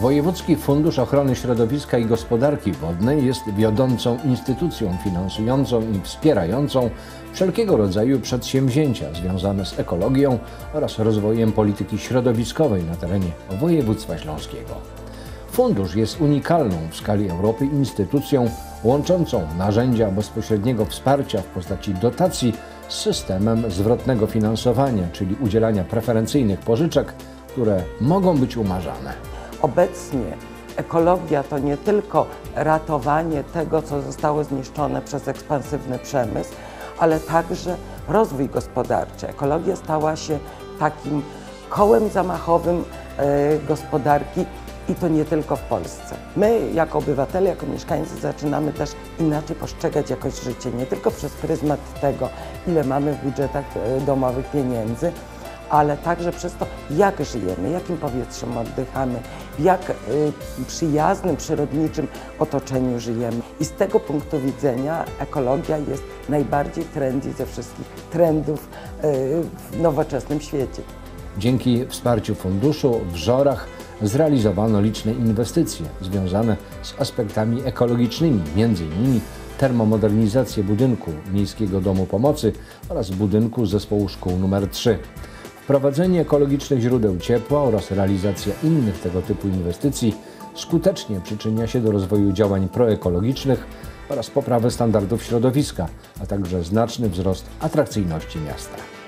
Wojewódzki Fundusz Ochrony Środowiska i Gospodarki Wodnej jest wiodącą instytucją finansującą i wspierającą wszelkiego rodzaju przedsięwzięcia związane z ekologią oraz rozwojem polityki środowiskowej na terenie województwa śląskiego. Fundusz jest unikalną w skali Europy instytucją łączącą narzędzia bezpośredniego wsparcia w postaci dotacji z systemem zwrotnego finansowania, czyli udzielania preferencyjnych pożyczek, które mogą być umarzane. Obecnie ekologia to nie tylko ratowanie tego, co zostało zniszczone przez ekspansywny przemysł, ale także rozwój gospodarczy. Ekologia stała się takim kołem zamachowym e, gospodarki i to nie tylko w Polsce. My, jako obywatele, jako mieszkańcy, zaczynamy też inaczej postrzegać jakość życia, nie tylko przez pryzmat tego, ile mamy w budżetach e, domowych pieniędzy, ale także przez to, jak żyjemy, jakim powietrzem oddychamy, w jak y, przyjaznym, przyrodniczym otoczeniu żyjemy. I z tego punktu widzenia ekologia jest najbardziej trendy ze wszystkich trendów y, w nowoczesnym świecie. Dzięki wsparciu funduszu w Żorach zrealizowano liczne inwestycje związane z aspektami ekologicznymi, m.in. termomodernizację budynku Miejskiego Domu Pomocy oraz budynku zespołu szkół nr 3. Wprowadzenie ekologicznych źródeł ciepła oraz realizacja innych tego typu inwestycji skutecznie przyczynia się do rozwoju działań proekologicznych oraz poprawy standardów środowiska, a także znaczny wzrost atrakcyjności miasta.